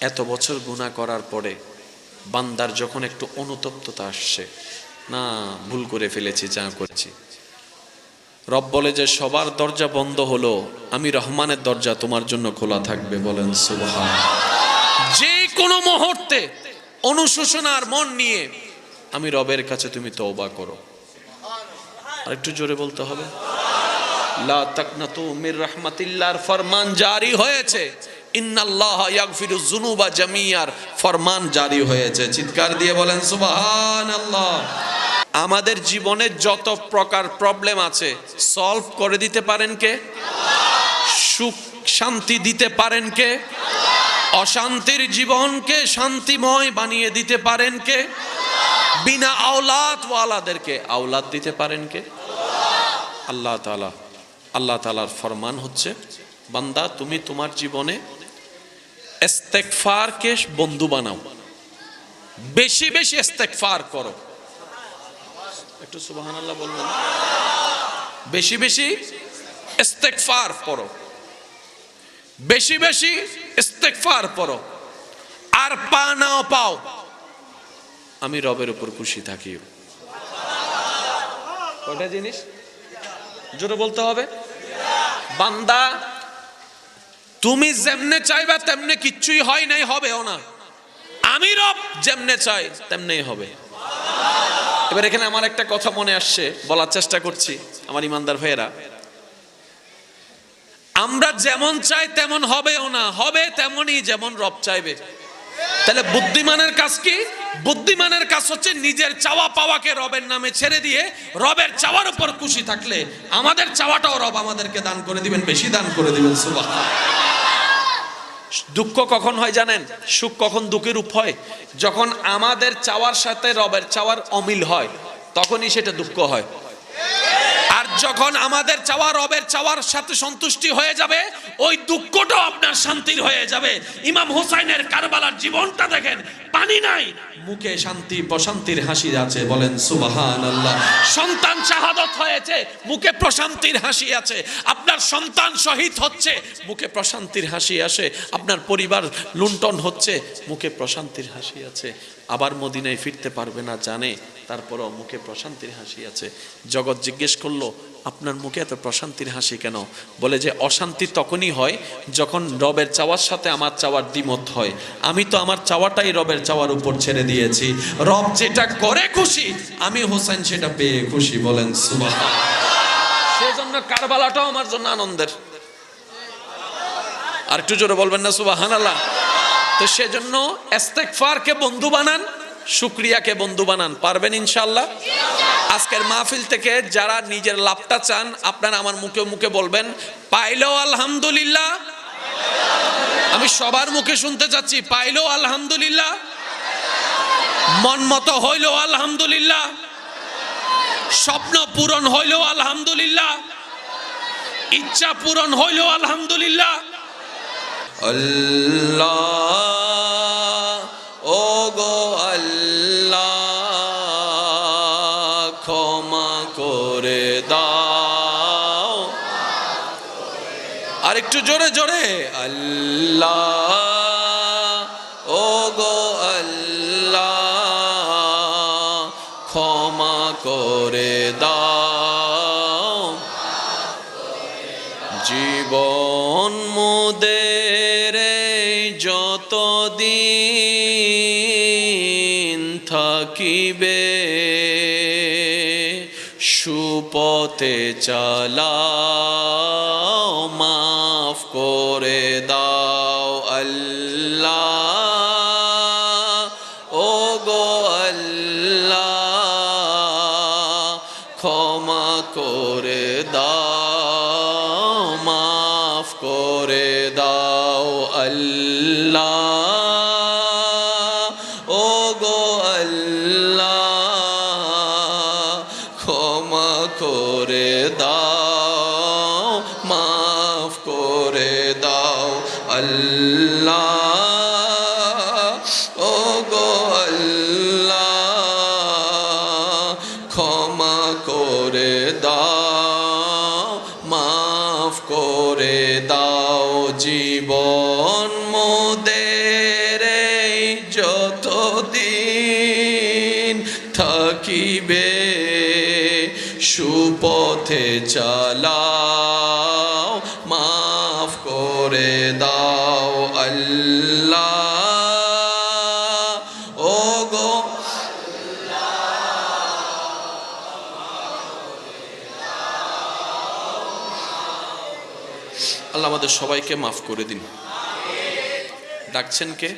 এত বছর গুণা করার পরে বান্দার যখন একটু অনুতপ্ততা আসছে, না, ভুল করে ফেলেছি, যা করছি। রব বলে যে, সবার দরজা বন্ধ হলো, আমি রহমানের দরজা তোমার জন্য খোলা থাকবে, বলেন সুবহান। যে কোনো মুহূর্তে অনুশোচনার মন নিয়ে আমি রবের কাছে তুমি তওবা করো। আর একটু জোরে বলতে হবে। লা তাকনাতু মির রাহমাতিল্লাহর ফরমান জারি হয়েছে। ইন্নাল্লাহ ইয়াগফিরু যুনুবা জামিয়ার ফরমান জারি হয়েছে। চিৎকার দিয়ে বলেন, সুবহানাল্লাহ। আমাদের জীবনে যত প্রকার প্রবলেম আছে সলভ করে দিতে পারেন কে? সুখ শান্তি দিতে পারেন কে? অশান্তির জীবনকে শান্তিময় বানিয়ে দিতে পারেন কে? বিনা আওলাদ ওয়ালাদেরকে আওলাদ দিতে পারেন কে? আল্লাহ তালা আল্লাহ তালার ফরমান হচ্ছে, বান্দা, তুমি তোমার জীবনে ইস্তেকফারকে বন্ধু বানাও। বেশি বেশি ইস্তেকফার করো। একটু সুবাহান আল্লাহ বলবেন? বেশি বেশি ইস্তেকফার করো বেশি বেশি ইস্তেকফার করো আর পা নাও পাও। আমি রবের উপর খুশি থাকি। কয়টা জিনিস? জোরে বলতে হবে। বান্দা তুমি যেমনে চাইবা, তেমনে কিচ্ছুই হয় নাই, হবেও না। আমি রব, যেমনে চাই, তেমনেই হবে। এবার এখানে আমার একটা কথা মনে আসছে, বলার চেষ্টা করছি, আমার ইমানদার ভাইয়েরা। আমরা যেমন চাই, তেমন হবেও না, হবে তেমনই যেমন রব চাইবে। তাহলে বুদ্ধিমানের কাজ কি? বুদ্ধিমানের কাজ হচ্ছে নিজের চাওয়া পাওয়াকে রবের নামে ছেড়ে দিয়ে রবের চাওয়ার উপর খুশি থাকলে আমাদের চাওয়াটাও রব আমাদেরকে দান করে দিবেন, বেশি দান করে দিবেন সুবাহ দুঃখ কখন হয় জানেন? সুখ কখন দুঃখের রূপ হয়? যখন আমাদের চাওয়ার সাথে রবের চাওয়ার অমিল হয়, তখনই সেটা দুঃখ হয়। যখন আমাদের চাওয়া রবের চাওয়ার সাথে সন্তুষ্টি হয়ে যাবে, ওই দুঃখটাও আপনার শান্তির হয়ে যাবে। ইমাম হুসাইনের কারবালার জীবনটা দেখেন, পানি নাই। মুখে শান্তি, প্রশান্তির হাসি আছে, বলেন সুবাহান আল্লাহ সন্তান শাহাদত হয়েছে, মুখে প্রশান্তির হাসি আছে। আপনার সন্তান শহীদ হচ্ছে, মুখে প্রশান্তির হাসি আসে। আপনার পরিবার লুণ্ঠন হচ্ছে, মুখে প্রশান্তির হাসি আছে। আবার মদিনায় ফিরতে পারবে না, জানে। তারপরও মুখে প্রশান্তির হাসি আছে। জগৎ জিজ্ঞেস করল, আপনার মুখে এত প্রশান্তির হাসি কেন? বলে যে, অশান্তি তখনই হয় যখন রবের চাওয়ার সাথে আমার চাওয়ার দ্বিমত হয়। আমি তো আমার চাওয়াটাই রবের চাওয়ার উপর ছেড়ে দিয়েছি। রব যেটা করে খুশি, আমি হোসেন সেটা পেয়ে খুশি। বলেন সেজন্য কারবালাটাও আমার জন্য আনন্দের। আর একটু জোরে বলবেন না সুবাহ তো সেজন্য এস্তেকফারকে বন্ধু বানান, শুক্রিয়াকে বন্ধু বানান। পারবেন ইনশাল্লাহ আজকের মাহফিল থেকে যারা নিজের লাভটা চান, আপনারা আমার মুখে মুখে বলবেন, পাইলেও আলহামদুলিল্লাহ। আমি সবার মুখে শুনতে চাচ্ছি, পাইলেও আলহামদুলিল্লাহ। মন মতো হইলেও আলহামদুলিল্লাহ। স্বপ্ন পূরণ হইলেও আলহামদুলিল্লাহ। ইচ্ছা পূরণ হইলেও আলহামদুলিল্লাহ। আল্লাহ আর একটু জোরে জোরে। আল্লাহ ও গো আল্লাহ, ক্ষমা করে দাও। জীবন মোদের যত দিন থাকিবে, সুপথে চালাও মাফ করে দাও আল্লাহ। ও গো আল্লাহ, ক্ষমা করে দাও, মাফ করে দাও আল্লাহ। ও গো ক্ষমা করে দাও, মাফ করে দাও জীবন মোদের যতদিন থাকিবে, সুপথে চালাও, মাফ করে দাও আল্লাহ। আমাদের সবাইকে মাফ করে দিন ডাকছেন কে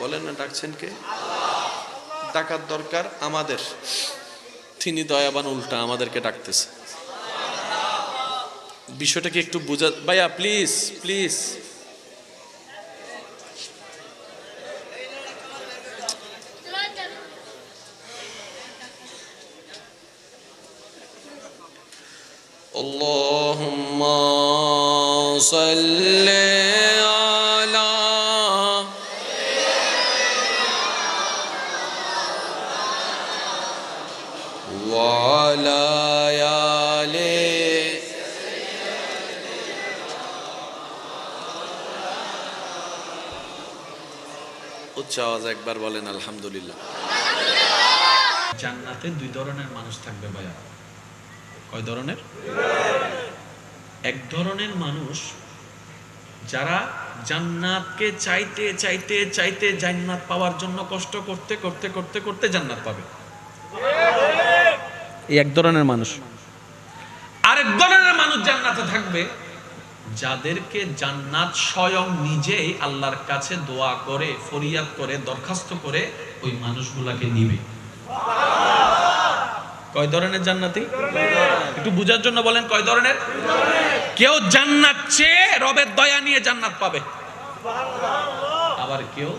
বলেন না ডাকছেন কে ডাকার দরকার আমাদের তিনি দয়াবান উল্টা আমাদেরকে ডাকতেছে বিষয়টা কি একটু বুঝা ভাইয়া প্লিজ প্লিজ اللهم صل على وعلى آل উচ্চ আওয়াজ একবার বলেন আলহামদুলিল্লাহ জান্নাতে দুই ধরনের মানুষ থাকবে ভাইয়া কয় ধরনের এক ধরনের মানুষ যারা জান্নাতকে চাইতে চাইতে চাইতে জান্নাত পাওয়ার জন্য কষ্ট করতে করতে করতে করতে জান্নাত পাবে। এক ধরনের মানুষ। আরেক ধরনের মানুষ জান্নাতে থাকবে, যাদেরকে জান্নাত স্বয়ং নিজেই আল্লাহর কাছে দোয়া করে, ফরিয়াদ করে, দরখাস্ত করে ওই মানুষগুলাকে নিবে। কয় ধরনের জান্নাতি? একটু বুঝার জন্য বলেন কয় ধরনের? কেউ জান্নাত চেয়ে রবের দয়া নিয়ে জান্নাত পাবে। আবার কেউ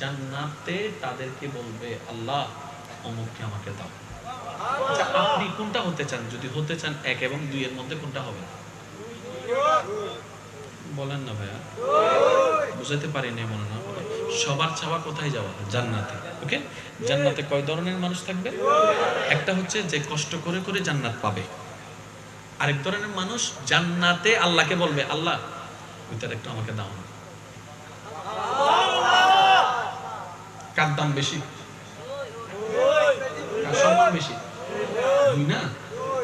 জান্নাতে তাদেরকে বলবে আল্লাহ অমুককে আমাকে দাও। আচ্ছা, আপনি কোনটা হতে চান? যদি হতে চান এক এবং দুই এর মধ্যে কোনটা হবে? বলেন না ভাইয়া। বুঝাতে পারি পারিনি মনে না সবার চাওয়া কোথায় যাওয়া? জান্নাতে, ওকে? জান্নাতে কয় ধরনের মানুষ থাকবে? একটা হচ্ছে যে কষ্ট করে করে জান্নাত পাবে। আরেক ধরনের মানুষ জান্নাতে আল্লাহকে বলবে, আল্লাহ, ওইটার একটু আমাকে দাও কার দাম বেশি? সম্মান বেশি? দুই না?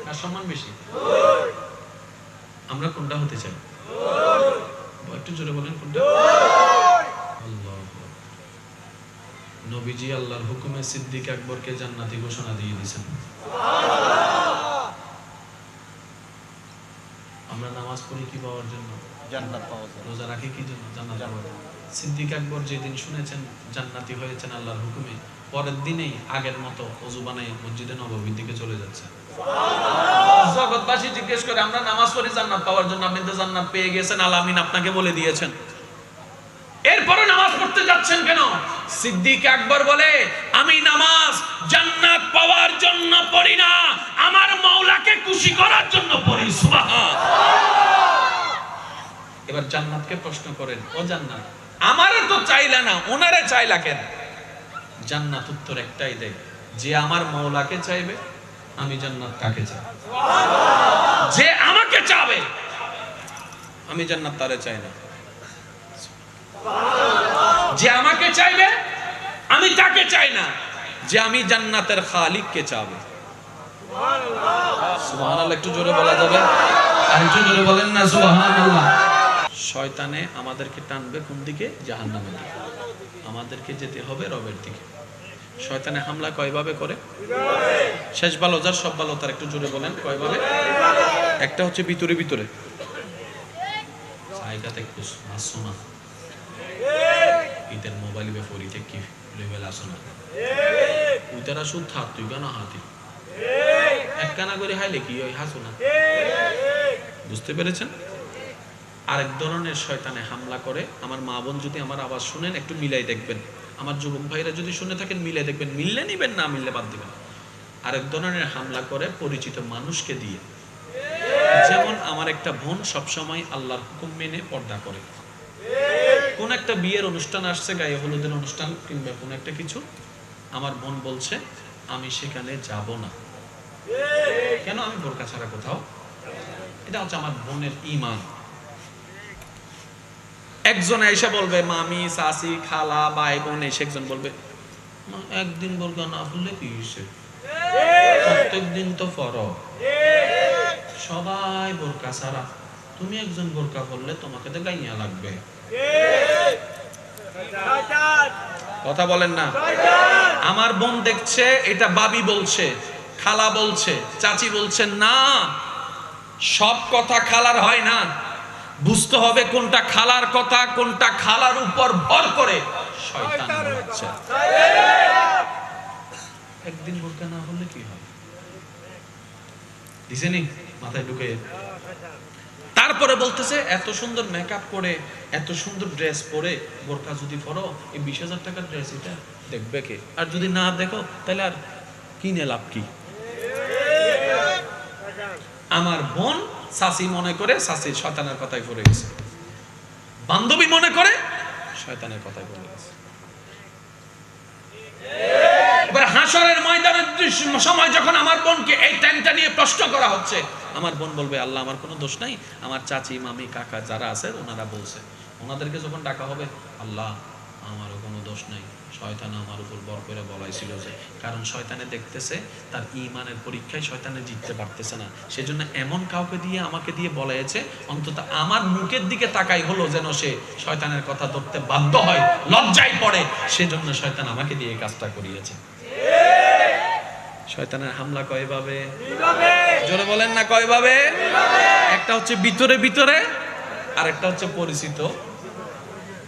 কার সম্মান বেশি? আমরা কোনটা হতে চাই? একটু জোরে বলেন কোনটা আল্লাহু আকবার। নবীজি আল্লাহর হুকুমে সিদ্দিক আকবরকে জান্নাতি ঘোষণা দিয়ে দিয়েছেন। আমরা নামাজ পড়ি কি পাওয়ার জন্য? জান্নাত পাওয়া যায়। রোজা রাখি কি জন্য? জান্নাত পাওয়ার জন্য। সিদ্দিক আকবর যেদিন শুনেছেন জান্নাতি হয়েছেন আল্লাহর হুকুমে পরের দিনেই আগের মতো অজু বানাই মসজিদে নববীর দিকে চলে যাচ্ছে। জগৎবাসী জিজ্ঞেস করে আমরা নামাজ পড়ি জান্নাত পাওয়ার জন্য আপনি তো জান্নাত পেয়ে গেছেন আলামিন আপনাকে বলে দিয়েছেন। যাচ্ছেন কেন? সিদ্দিক আকবর বলে আমি নামাজ জান্নাত পাওয়ার জন্য পড়ি না আমার মাওলাকে খুশি করার জন্য পড়ি। সুবহান এবার জান্নাতকে প্রশ্ন করেন ও জান্নাত আমারে তো চাইলা না ওনারে চাইলা কেন? জান্নাত উত্তর একটাই দেয় যে আমার মাওলাকে চাইবে আমি জান্নাত কাকে চাই। যে আমাকে চাবে আমি জান্নাত তারে চাই না। যে আমাকে চাইবে আমি তাকে চাই না যে আমি জান্নাতের খালিককে চাবে। সুবহানাল্লাহ। একটু জোরে বলা যাবে? আর একটু জোরে বলেন না সুবহানাল্লাহ। শয়তানে আমাদেরকে টানবে কোন দিকে? জাহান্নামের দিকে। আমাদেরকে যেতে হবে রবের দিকে। শয়তানে হামলা কয়ভাবে করে? শেষ ভালো যার সব ভালো তার একটু জোরে বলেন কয়ভাবে? একটা হচ্ছে ভিতরে ভিতরে। জায়গাতে না মোবাইল বে ফরিতে কি লেভেল আসো না। উইতারা সুদ থাক তুই কেন হাতি এক কানা করে হাইলে কি ওই হাসো না। বুঝতে পেরেছেন? আরেক ধরনের শয়তানে হামলা করে। আমার মা বোন যদি আমার আওয়াজ শুনেন একটু মিলাই দেখবেন। আমার যুবক ভাইরা যদি শুনে থাকেন মিলাই দেখবেন। মিললে নিবেন না মিললে বাদ দিবেন। আরেক ধরনের হামলা করে পরিচিত মানুষকে দিয়ে। যেমন আমার একটা বোন সবসময় আল্লাহর হুকুম মেনে পর্দা করে। কোন একটা বিয়ের অনুষ্ঠান আসছে, গায়ে হলুদের অনুষ্ঠান কিংবা কোন একটা কিছু, আমার বোন বলছে, আমি সেখানে যাব না। কেন আমি বোরকা ছাড়া কোথাও? এটা হচ্ছে আমার বোনের ইমান একজন এসে বলবে, মামি, সাসি, খালা ভাই বোন এসে একজন বলবে একদিন বোরকা না খুললে কি হয়েছে? প্রত্যেক দিন তো ফরক। সবাই বোরকা ছাড়া। তুমি একজন বোরকা পরলে তোমাকে তো গাইয়া লাগবে। কথা বলেন না। আমার বোন দেখছে, এটা বাবি বলছে, খালা বলছে, চাচি বলছে, না, সব কথা খালার হয় না। বুঝতে হবে কোনটা খালার কথা, কোনটা খালার উপর ভর করে। একদিন বোরকা না হলে কি হয়? দিছেনি মাথায় ঢুকে তারপরে বলতেছে এত সুন্দর মেকআপ করে এত সুন্দর ড্রেস পরে বোরকা যদি পরো এই বিশ হাজার টাকার ড্রেস এটা। দেখবে কে? আর যদি না দেখো তাহলে আর কিনে লাভ কি? আমার বোন সাসি মনে করে সাসির শয়তানের কথাই পড়ে গেছে। বান্ধবী মনে করে শয়তানের কথাই পড়ে গেছে। এবার হাসরের ময়দানের সময় যখন আমার বোনকে এই টাইমটা নিয়ে প্রশ্ন করা হচ্ছে আমার বোন বলবে আল্লাহ আমার কোনো দোষ নাই। আমার চাচি মামি কাকা যারা আছে ওনারা বলছে। ওনাদেরকে যখন ডাকা হবে আল্লাহ আমারও কোনো দোষ নাই। শয়তান আমার উপর বর করে বলাইছিল যে কারণ শয়তানে দেখতেছে তার ইমানের পরীক্ষায় শয়তানে জিততে পারতেছে না। সেজন্য এমন কাউকে দিয়ে আমাকে দিয়ে বলাইছে অন্তত আমার মুখের দিকে তাকাই হলো যেন সে শয়তানের কথা ধরতে বাধ্য হয় লজ্জায় পড়ে। সেজন্য শয়তান আমাকে দিয়ে কাজটা করিয়েছে। শয়তানের হামলা কয়ভাবে জোরে বলেন না কয়ভাবে? একটা হচ্ছে ভিতরে ভিতরে আর একটা হচ্ছে পরিচিত।